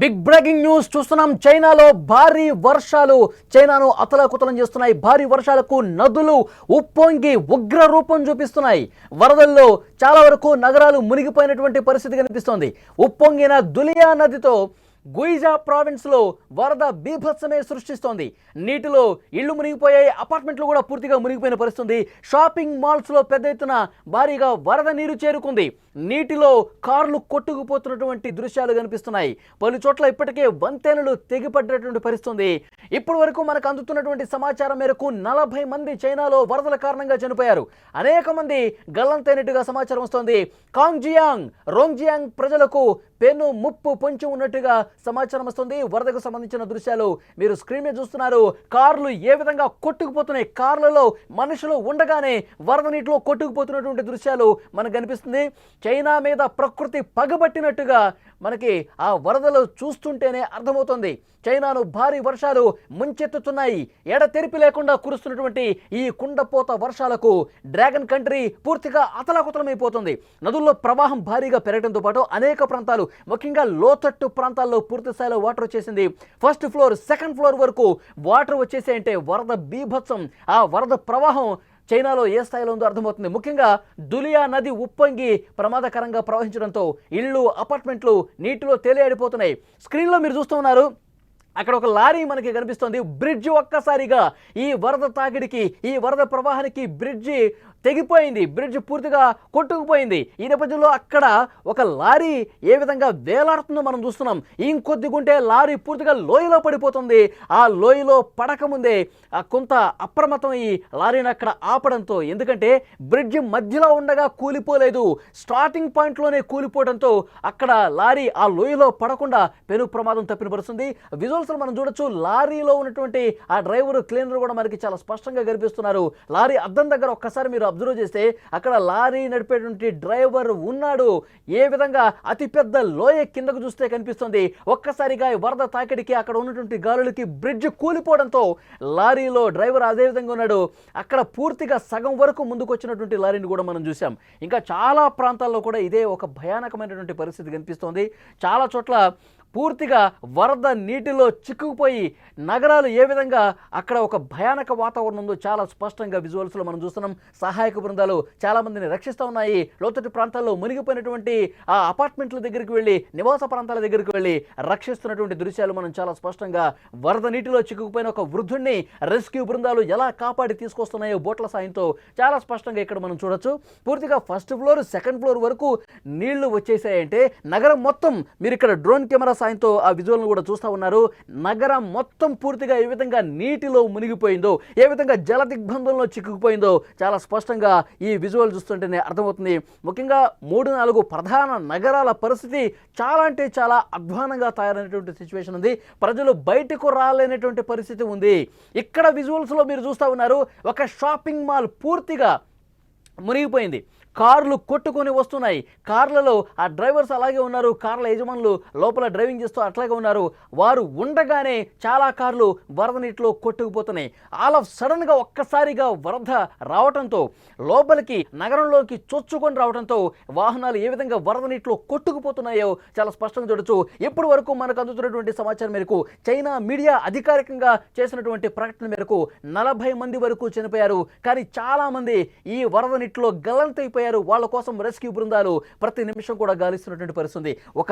Big breaking news చూస్తున్నాం. చైనాలో భారీ వర్షాలు చైనాను అతలాకుతలం చేస్తున్నాయి. భారీ వర్షాలకు నదులు ఉప్పొంగి ఉగ్ర రూపం చూపిస్తున్నాయి. వరదల్లో చాలా వరకు నగరాలు మునిగిపోయినటువంటి పరిస్థితి కనిపిస్తోంది. ఉప్పొంగిన దులియా నదితో గుయిజా ప్రావిన్స్లో వరద బీభత్సమే సృష్టిస్తోంది. నీటిలో ఇళ్ళు మునిగిపోయాయి అపార్ట్మెంట్లు కూడా పూర్తిగా మునిగిపోయిన పరిస్థితి షాపింగ్ మాల్స్లో పెద్ద ఎత్తున భారీగా వరద నీరు చేరుకుంది. నీటిలో కార్లు కొట్టుకుపోతున్నటువంటి దృశ్యాలు కనిపిస్తున్నాయి. పలు చోట్ల ఇప్పటికే వంతెనలు తెగిపడ్డటువంటి పరిస్థితుంది. ఇప్పటి వరకు మనకు అందుతున్నటువంటి సమాచారం మేరకు నలభై మంది చైనాలో వరదల కారణంగా చనిపోయారు. అనేక మంది గల్లంతైనట్టుగా సమాచారం వస్తోంది. కాంగ్జియాంగ్ రోంగ్జియాంగ్ ప్రజలకు పెను ముప్పు పొంచి ఉన్నట్టుగా సమాచారం వస్తుంది. వరదకు సంబంధించిన దృశ్యాలు మీరు స్క్రీన్ మీద చూస్తున్నారు. కార్లు ఏ విధంగా కొట్టుకుపోతున్నాయి? కార్లలో మనుషులు ఉండగానే వరద నీటిలో కొట్టుకుపోతున్నటువంటి దృశ్యాలు మనకు కనిపిస్తుంది. చైనా మీద ప్రకృతి పగబట్టినట్టుగా మనకి ఆ వరదలు చూస్తుంటేనే అర్థమవుతుంది. చైనాను భారీ వర్షాలు ముంచెత్తుతున్నాయి. ఎడతెరిపి లేకుండా కురుస్తున్నటువంటి ఈ కుండపోత వర్షాలకు డ్రాగన్ కంట్రీ పూర్తిగా అతలాకుతలమైపోతుంది. నదుల్లో ప్రవాహం భారీగా పెరగడంతో పాటు అనేక ప్రాంతాలు ముఖ్యంగా లోతట్టు ప్రాంతాల్లో పూర్తి స్థాయిలో వాటర్ వచ్చేసింది. ఫస్ట్ ఫ్లోర్ సెకండ్ ఫ్లోర్ వరకు వాటర్ వచ్చేసాయంటే వరద బీభత్సం. ఆ వరద ప్రవాహం చైనాలో ఏ స్థాయిలో ఉందో అర్థమవుతుంది. ముఖ్యంగా దులియా నది ఉప్పొంగి ప్రమాదకరంగా ప్రవహించడంతో ఇళ్ళు అపార్ట్మెంట్లు నీటిలో తేలియాడిపోతున్నాయి. స్క్రీన్లో మీరు చూస్తూ ఉన్నారు అక్కడ ఒక లారీ మనకి కనిపిస్తోంది. బ్రిడ్జ్ ఒక్కసారిగా ఈ వరద తాకిడికి ఈ వరద ప్రవాహానికి బ్రిడ్జి తెగిపోయింది. బ్రిడ్జ్ పూర్తిగా కొట్టుకుపోయింది. ఈ నేపథ్యంలో అక్కడ ఒక లారీ ఏ విధంగా వేలాడుతుందో మనం చూస్తున్నాం. ఇంకొద్దిగుంటే లారీ పూర్తిగా లోయలో పడిపోతుంది. ఆ లోయలో పడకముందే ఆ కొంత అప్రమత్తం ఈ లారీని అక్కడ ఆపడంతో ఎందుకంటే బ్రిడ్జ్ మధ్యలో ఉండగా కూలిపోలేదు. స్టార్టింగ్ పాయింట్లోనే కూలిపోవడంతో అక్కడ లారీ ఆ లోయలో పడకుండా పెను ప్రమాదం తప్పినపరుస్తుంది. విజువల్స్లో మనం చూడొచ్చు లారీలో ఉన్నటువంటి ఆ డ్రైవర్ క్లీనర్ కూడా మనకి చాలా స్పష్టంగా కనిపిస్తున్నారు. లారీ అద్దం దగ్గర ఒక్కసారి మీరు అబ్జర్వ్ చేస్తే అక్కడ లారీ నడిపేటువంటి డ్రైవర్ ఉన్నాడు. ఏ విధంగా అతిపెద్ద లోయ కిందకు చూస్తే కనిపిస్తుంది. ఒక్కసారిగా వరద తాకిడికి అక్కడ ఉన్నటువంటి గాలులకి బ్రిడ్జ్ కూలిపోవడంతో లారీలో డ్రైవర్ అదే విధంగా ఉన్నాడు. అక్కడ పూర్తిగా సగం వరకు ముందుకు వచ్చినటువంటి లారీని కూడా మనం చూసాం ఇంకా చాలా ప్రాంతాల్లో కూడా ఇదే ఒక భయానకమైనటువంటి పరిస్థితి కనిపిస్తోంది. చాలా చోట్ల పూర్తిగా వరద నీటిలో చిక్కుకుపోయి నగరాలు ఏ విధంగా అక్కడ ఒక భయానక వాతావరణం ఉందో చాలా స్పష్టంగా విజువల్స్లో మనం చూస్తున్నాం. సహాయక బృందాలు చాలా మందిని రక్షిస్తూ ఉన్నాయి. లోతటి ప్రాంతాల్లో మునిగిపోయినటువంటి ఆ అపార్ట్మెంట్ల దగ్గరికి వెళ్ళి నివాస ప్రాంతాల దగ్గరికి వెళ్ళి రక్షిస్తున్నటువంటి దృశ్యాలు మనం చాలా స్పష్టంగా వరద నీటిలో చిక్కుకుపోయిన ఒక వృద్ధుణ్ణి రెస్క్యూ బృందాలు ఎలా కాపాడి తీసుకొస్తున్నాయో బోట్ల సాయంతో చాలా స్పష్టంగా ఇక్కడ మనం చూడొచ్చు. పూర్తిగా ఫస్ట్ ఫ్లోర్ సెకండ్ ఫ్లోర్ వరకు నీళ్ళు వచ్చేసాయంటే నగరం మొత్తం మీరు ఇక్కడ డ్రోన్ కెమెరా సాయంతో ఆ విజువల్ను కూడా చూస్తూ ఉన్నారు. నగరం మొత్తం పూర్తిగా ఏ విధంగా నీటిలో మునిగిపోయిందో ఏ విధంగా జల దిగ్బంధంలో చిక్కుకుపోయిందో చాలా స్పష్టంగా ఈ విజువల్ చూస్తుంటేనే అర్థమవుతుంది. ముఖ్యంగా మూడు నాలుగు ప్రధాన నగరాల పరిస్థితి చాలా అంటే చాలా అధ్వానంగా తయారైనటువంటి సిచ్యువేషన్ ఉంది. ప్రజలు బయటకు రాలేనటువంటి పరిస్థితి ఉంది. ఇక్కడ విజువల్స్లో మీరు చూస్తూ ఉన్నారు ఒక షాపింగ్ మాల్ పూర్తిగా మునిగిపోయింది. కార్లు కొట్టుకొని వస్తున్నాయి. కార్లలో ఆ డ్రైవర్స్ అలాగే ఉన్నారు. కార్ల యజమానులు లోపల డ్రైవింగ్ చేస్తూ అట్లాగే ఉన్నారు. వారు ఉండగానే చాలా కార్లు వరద నీటిలో కొట్టుకుపోతున్నాయి. ఆల్ ఆఫ్ సడన్గా ఒక్కసారిగా వరద రావడంతో లోపలికి నగరంలోకి చొచ్చుకొని రావడంతో వాహనాలు ఏ విధంగా వరద నీటిలో కొట్టుకుపోతున్నాయో చాలా స్పష్టంగా చూడొచ్చు. ఇప్పటి వరకు మనకు అందుతున్నటువంటి సమాచారం మేరకు చైనా మీడియా అధికారికంగా చేసినటువంటి ప్రకటన మేరకు నలభై మంది వరకు చనిపోయారు. కానీ చాలామంది ఈ వరద నీటిలో గల్లంతైపోయారు వాళ్ళ కోసం రెస్క్యూ బృందాలు ప్రతి నిమిషం కూడా గాలిస్తున్నటువంటి పరిస్థితి ఒక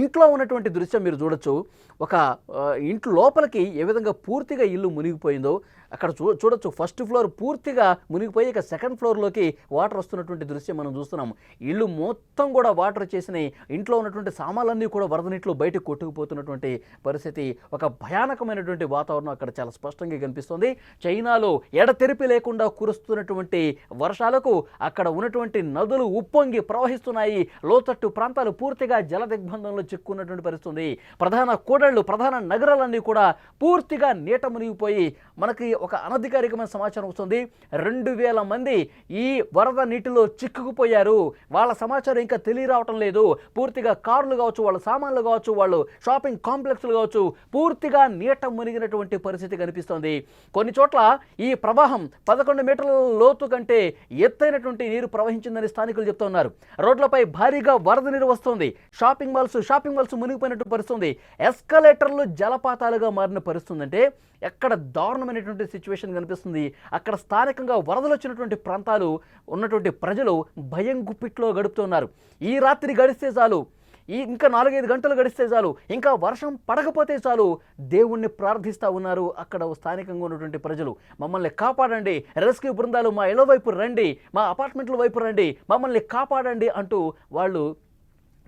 ఇంట్లో ఉన్నటువంటి దృశ్యం మీరు చూడొచ్చు. ఒక ఆ, ఇంట్లో లోపలికి ఏ విధంగా పూర్తిగా ఇల్లు మునిగిపోయిందో అక్కడ చూ చూడొచ్చు. ఫస్ట్ ఫ్లోర్ పూర్తిగా మునిగిపోయి ఇక సెకండ్ ఫ్లోర్లోకి వాటర్ వస్తున్నటువంటి దృశ్యం మనం చూస్తున్నాం. ఇల్లు మొత్తం కూడా వాటర్ చేసిన ఇంట్లో ఉన్నటువంటి సామాన్లన్నీ కూడా వరద నీటిలో బయటకు కొట్టుకుపోతున్నటువంటి పరిస్థితి. ఒక భయానకమైనటువంటి వాతావరణం అక్కడ చాలా స్పష్టంగా కనిపిస్తుంది. చైనాలో ఎడతెరిపి లేకుండా కురుస్తున్నటువంటి వర్షాలకు అక్కడ అక్కడ ఉన్నటువంటి నదులు ఉప్పొంగి ప్రవహిస్తున్నాయి. లోతట్టు ప్రాంతాలు పూర్తిగా జల దిగ్బంధంలో చిక్కున్నటువంటి పరిస్థితుంది. ప్రధాన కూడళ్ళు ప్రధాన నగరాలన్నీ కూడా పూర్తిగా నీట మునిగిపోయి మనకి ఒక అనధికారికమైన సమాచారం వస్తుంది. రెండు వేల మంది ఈ వరద నీటిలో చిక్కుకుపోయారు. వాళ్ళ సమాచారం ఇంకా తెలియరావటం లేదు. పూర్తిగా కార్లు కావచ్చు వాళ్ళ సామాన్లు కావచ్చు వాళ్ళు షాపింగ్ కాంప్లెక్స్లు కావచ్చు పూర్తిగా నీట మునిగినటువంటి పరిస్థితి కనిపిస్తోంది. కొన్ని చోట్ల ఈ ప్రవాహం పదకొండు మీటర్ల లోతు కంటే ఎత్తైనటువంటి నీరు ప్రవహించిందని స్థానికులు చెప్తున్నారు రోడ్లపై భారీగా వరద నీరు వస్తుంది. షాపింగ్ మాల్స్ షాపింగ్ మాల్స్ మునిగిపోయినట్టు పరిస్థితుంది. ఎస్కలేటర్లు జలపాతాలుగా మారిన పరిస్థితుంది అంటే ఎక్కడ దారుణమైనటువంటి సిచ్యువేషన్ కనిపిస్తుంది. అక్కడ స్థానికంగా వరదలు వచ్చినటువంటి ప్రాంతాలు ఉన్నటువంటి ప్రజలు భయం గుప్పిట్లో గడుపుతున్నారు. ఈ రాత్రి గడిస్తే చాలు. ఇంకా నాలుగైదు గంటలు గడిస్తే చాలు ఇంకా వర్షం పడకపోతే చాలు దేవుణ్ణి ప్రార్థిస్తూ ఉన్నారు అక్కడ స్థానికంగా ఉన్నటువంటి ప్రజలు. మమ్మల్ని కాపాడండి రెస్క్యూ బృందాలు మా ఇళ్ళ వైపు రండి మా అపార్ట్మెంట్ల వైపు రండి మమ్మల్ని కాపాడండి అంటూ వాళ్ళు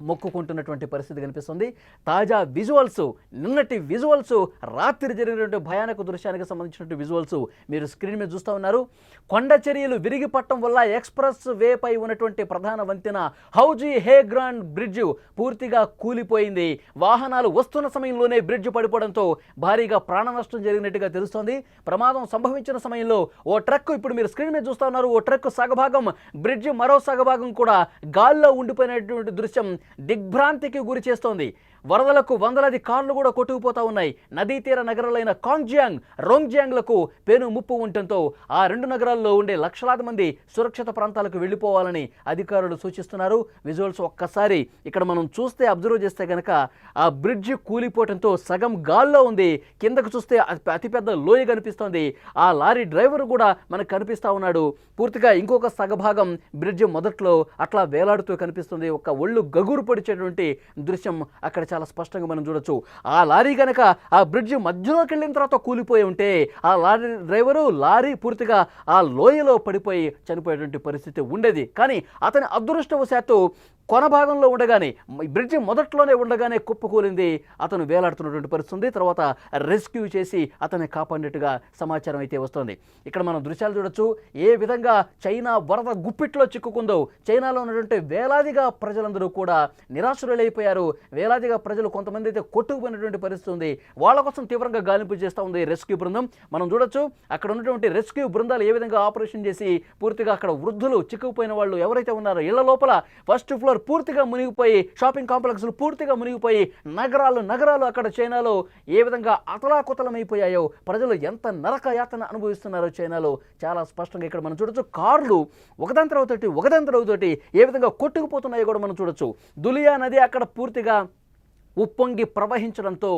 మొక్కుకుంటున్నటువంటి పరిస్థితి కనిపిస్తుంది. తాజా విజువల్స్ నిన్నటి విజువల్స్ రాత్రి జరిగినటువంటి భయానక దృశ్యానికి సంబంధించినటువంటి విజువల్స్ మీరు స్క్రీన్ మీద చూస్తూ ఉన్నారు. కొండ చర్యలు విరిగి పట్టడం వల్ల ఎక్స్ప్రెస్ వేపై ఉన్నటువంటి ప్రధాన వంతెన హౌజీ హే గ్రాండ్ బ్రిడ్జ్ పూర్తిగా కూలిపోయింది. వాహనాలు వస్తున్న సమయంలోనే బ్రిడ్జ్ పడిపోవడంతో భారీగా ప్రాణ నష్టం జరిగినట్టుగా తెలుస్తోంది. ప్రమాదం సంభవించిన సమయంలో ఓ ట్రక్ ఇప్పుడు మీరు స్క్రీన్ మీద చూస్తూ ఉన్నారు. ఓ ట్రక్ సగభాగం బ్రిడ్జ్ మరో సగభాగం కూడా గాల్లో ఉండిపోయినటువంటి దృశ్యం దిగ్భ్రాంతికి గురి చేస్తోంది. వరదలకు వందలాది కార్లు కూడా కొట్టుకుపోతా ఉన్నాయి. నదీ తీర నగరాలైన కాంగ్జియాంగ్ రోంగ్జియాంగ్లకు పేను ముప్పు ఉండటంతో ఆ రెండు నగరాల్లో ఉండే లక్షలాది మంది సురక్షిత ప్రాంతాలకు వెళ్ళిపోవాలని అధికారులు సూచిస్తున్నారు. విజువల్స్ ఒక్కసారి ఇక్కడ మనం చూస్తే అబ్జర్వ్ చేస్తే కనుక ఆ బ్రిడ్జ్ కూలిపోవడంతో సగం గాల్లో ఉంది. కిందకు చూస్తే అతి- అతిపెద్ద లోయ కనిపిస్తోంది. ఆ లారీ డ్రైవర్ కూడా మనకు కనిపిస్తా ఉన్నాడు. పూర్తిగా ఇంకొక సగభాగం బ్రిడ్జ్ మొదట్లో అట్లా వేలాడుతూ కనిపిస్తుంది. ఒక ఒళ్ళు గగురు పొడిచేటువంటి దృశ్యం అక్కడ చాలా చాలా స్పష్టంగా మనం చూడొచ్చు. ఆ లారీ కనుక ఆ బ్రిడ్జ్ మధ్యలోకి వెళ్ళిన తర్వాత కూలిపోయి ఉంటే ఆ లారీ డ్రైవరు లారీ పూర్తిగా ఆ లోయలో పడిపోయి చనిపోయేటువంటి పరిస్థితి ఉండేది. కానీ అతని అదృష్టవశాత్తు కొన భాగంలో ఉండగానే బ్రిడ్జ్ మొదట్లోనే ఉండగానే కుప్పకూలింది. అతను వేలాడుతున్నటువంటి పరిస్థితుంది. తర్వాత రెస్క్యూ చేసి అతన్ని కాపాడినట్టుగా సమాచారం అయితే వస్తుంది. ఇక్కడ మనం దృశ్యాలు చూడొచ్చు. ఏ విధంగా చైనా వరద గుప్పిట్లో చిక్కుకుందో చైనాలో ఉన్నటువంటి వేలాదిగా ప్రజలందరూ కూడా నిరాశ్రులైపోయారు వేలాదిగా ప్రజలు కొంతమంది అయితే కొట్టుకుపోయినటువంటి పరిస్థితి ఉంది. వాళ్ళ కోసం తీవ్రంగా గాలింపు చేస్తూ ఉంది రెస్క్యూ బృందం. మనం చూడొచ్చు అక్కడ ఉన్నటువంటి రెస్క్యూ బృందాలు ఏ విధంగా ఆపరేషన్ చేసి పూర్తిగా అక్కడ వృద్ధులు చిక్కుకుపోయిన వాళ్ళు ఎవరైతే ఉన్నారో ఇళ్ళ లోపల ఫస్ట్ ఫ్లోర్ పూర్తిగా మునిగిపోయి షాపింగ్ కాంప్లెక్స్లు పూర్తిగా మునిగిపోయి నగరాలు నగరాలు అక్కడ చైనాలో ఏ విధంగా అతలాకుతలమైపోయాయో ప్రజలు ఎంత నరక యాతన అనుభవిస్తున్నారో చైనాలో చాలా స్పష్టంగా ఇక్కడ మనం చూడొచ్చు. కార్లు ఒకదాని తర్వాత ఒకదాని తర్వాత ఏ విధంగా కొట్టుకుపోతున్నాయో కూడా మనం చూడొచ్చు. దులియా నది అక్కడ పూర్తిగా ఉప్పొంగి ప్రవహించడంతో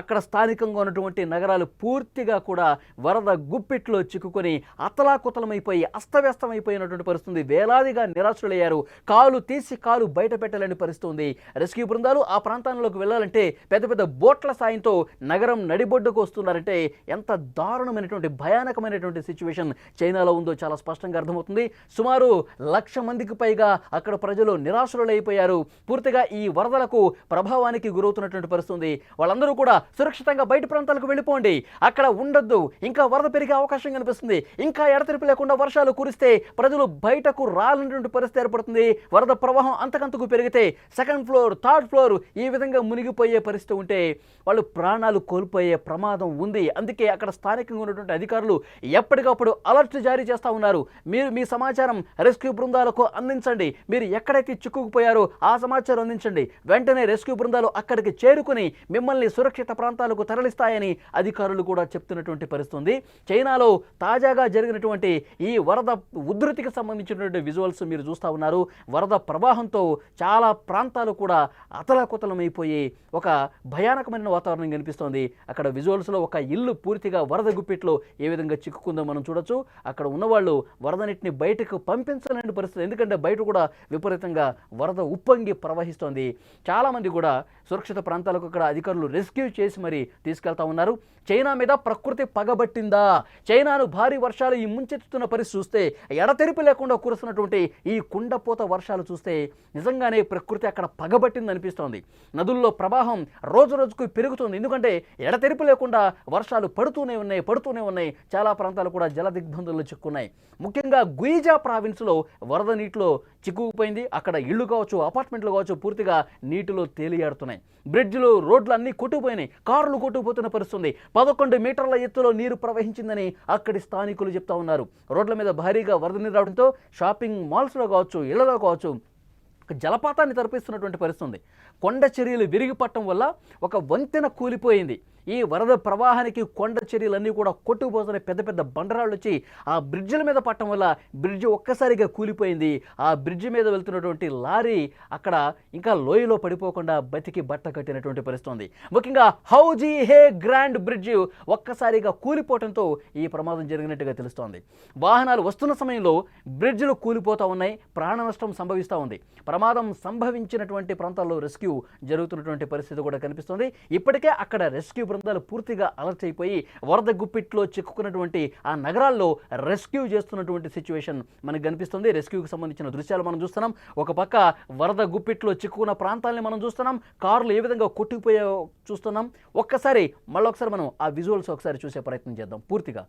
అక్కడ స్థానికంగా ఉన్నటువంటి నగరాలు పూర్తిగా కూడా వరద గుప్పిట్లో చిక్కుకొని అతలాకుతలమైపోయి అస్తవ్యస్తమైపోయినటువంటి పరిస్థితి వేలాదిగా నిరాశులయ్యారు కాలు తీసి కాలు బయట పెట్టలేని పరిస్థితి ఉంది రెస్క్యూ బృందాలు ఆ ప్రాంతాల్లోకి వెళ్ళాలంటే పెద్ద పెద్ద బోట్ల సాయంతో నగరం నడిబొడ్డుకు వస్తున్నారంటే ఎంత దారుణమైనటువంటి భయానకమైనటువంటి సిచ్యువేషన్ చైనాలో ఉందో చాలా స్పష్టంగా అర్థమవుతుంది. సుమారు లక్ష మందికి పైగా అక్కడ ప్రజలు నిరాశులైపోయారు పూర్తిగా ఈ వరదలకు ప్రభావానికి గురి ఎదురవుతున్నటువంటి పరిస్థితుంది. వాళ్ళందరూ కూడా సురక్షితంగా బయట ప్రాంతాలకు వెళ్ళిపోండి. అక్కడ ఉండొద్దు. ఇంకా వరద పెరిగే అవకాశం కనిపిస్తుంది. ఇంకా ఎడతెరిపి లేకుండా వర్షాలు కురిస్తే ప్రజలు బయటకు రాలన్నటువంటి పరిస్థితి ఏర్పడుతుంది. వరద ప్రవాహం అంతకంతకు పెరిగితే సెకండ్ ఫ్లోర్ థర్డ్ ఫ్లోర్ ఈ విధంగా మునిగిపోయే పరిస్థితి ఉంటే వాళ్ళు ప్రాణాలు కోల్పోయే ప్రమాదం ఉంది. అందుకే అక్కడ స్థానికంగా ఉన్నటువంటి అధికారులు ఎప్పటికప్పుడు అలర్ట్ జారీ చేస్తూ ఉన్నారు. మీరు మీ సమాచారం రెస్క్యూ బృందాలకు అందించండి. మీరు ఎక్కడైతే చిక్కుకుపోయారో ఆ సమాచారం అందించండి. వెంటనే రెస్క్యూ బృందాలు అక్కడ అక్కడికి చేరుకుని మిమ్మల్ని సురక్షిత ప్రాంతాలకు తరలిస్తాయని అధికారులు కూడా చెప్తున్నటువంటి పరిస్థితి ఉంది చైనాలో తాజాగా జరిగినటువంటి ఈ వరద ఉధృతికి సంబంధించినటువంటి విజువల్స్ మీరు చూస్తూ ఉన్నారు. వరద ప్రవాహంతో చాలా ప్రాంతాలు కూడా అతలాకుతలమైపోయి ఒక భయానకమైన వాతావరణం కనిపిస్తోంది. అక్కడ విజువల్స్లో ఒక ఇల్లు పూర్తిగా వరద గుప్పిట్లో ఏ విధంగా చిక్కుకుందో మనం చూడొచ్చు. అక్కడ ఉన్నవాళ్ళు వరద నీటిని బయటకు పంపించలేని పరిస్థితి. ఎందుకంటే బయట కూడా విపరీతంగా వరద ఉప్పొంగి ప్రవహిస్తోంది. చాలామంది కూడా సురక్ష సురక్షిత ప్రాంతాలకు అక్కడ అధికారులు రెస్క్యూ చేసి మరి తీసుకెళ్తా ఉన్నారు. చైనా మీద ప్రకృతి పగబట్టిందా? చైనాను భారీ వర్షాలు ఈ ముంచెత్తుతున్న పరిస్థితి చూస్తే ఎడతెరిపి లేకుండా కురుస్తున్నటువంటి ఈ కుండపోత వర్షాలు చూస్తే నిజంగానే ప్రకృతి అక్కడ పగబట్టింది అనిపిస్తోంది. నదుల్లో ప్రవాహం రోజు రోజుకు పెరుగుతుంది. ఎందుకంటే ఎడతెరిపి లేకుండా వర్షాలు పడుతూనే ఉన్నాయి పడుతూనే ఉన్నాయి. చాలా ప్రాంతాలు కూడా జల దిగ్బంధంలో చిక్కున్నాయి. ముఖ్యంగా గుయిజా ప్రావిన్స్లో వరద నీటిలో చిక్కుకుపోయింది. అక్కడ ఇళ్ళు కావచ్చు అపార్ట్మెంట్లు కావచ్చు పూర్తిగా నీటిలో తేలియాడుతున్నాయి. బ్రిడ్జ్లు రోడ్లు అన్నీ కొట్టుకుపోయినాయి. కార్లు కొట్టుకుపోతున్న పరిస్థితుంది. పదకొండు మీటర్ల ఎత్తులో నీరు ప్రవహించిందని అక్కడి స్థానికులు చెప్తా ఉన్నారు. రోడ్ల మీద భారీగా వరద నీరు రావడంతో షాపింగ్ మాల్స్లో కావచ్చు ఇళ్ళలో కావచ్చు జలపాతాన్ని తరపిస్తున్నటువంటి పరిస్థితి ఉంది కొండ చర్యలు విరిగిపట్టడం వల్ల ఒక వంతెన కూలిపోయింది. ఈ వరద ప్రవాహానికి కొండ చర్యలన్నీ కూడా కొట్టుకుపోతున్న పెద్ద పెద్ద బండరాళ్ళు వచ్చి ఆ బ్రిడ్జిల మీద పట్టడం వల్ల బ్రిడ్జ్ ఒక్కసారిగా కూలిపోయింది. ఆ బ్రిడ్జి మీద వెళ్తున్నటువంటి లారీ అక్కడ ఇంకా లోయలో పడిపోకుండా బతికి బట్ట కట్టినటువంటి పరిస్థితి ఉంది. ముఖ్యంగా హౌజీ హే గ్రాండ్ బ్రిడ్జ్ ఒక్కసారిగా కూలిపోవడంతో ఈ ప్రమాదం జరిగినట్టుగా తెలుస్తోంది. వాహనాలు వస్తున్న సమయంలో బ్రిడ్జ్లు కూలిపోతూ ఉన్నాయి ప్రాణ నష్టం సంభవిస్తూ ఉంది. ప్రమాదం సంభవించినటువంటి ప్రాంతాల్లో రెస్క్యూ జరుగుతున్నటువంటి పరిస్థితి కూడా కనిపిస్తుంది. ఇప్పటికే అక్కడ రెస్క్యూ బృందాలు పూర్తిగా అలర్ట్ అయిపోయి వరద గుప్పిట్లో చిక్కుకున్నటువంటి ఆ నగరాల్లో రెస్క్యూ చేస్తున్నటువంటి సిచ్యువేషన్ మనకు కనిపిస్తుంది. రెస్క్యూకి సంబంధించిన దృశ్యాలు మనం చూస్తున్నాం. ఒక పక్క వరద గుప్పిట్లో చిక్కుకున్న ప్రాంతాలని మనం చూస్తున్నాం. కార్లు ఏ విధంగా కొట్టుకుపోయా చూస్తున్నాం. ఒక్కసారి మళ్ళొకసారి మనం ఆ విజువల్స్ ఒకసారి చూసే ప్రయత్నం చేద్దాం. పూర్తిగా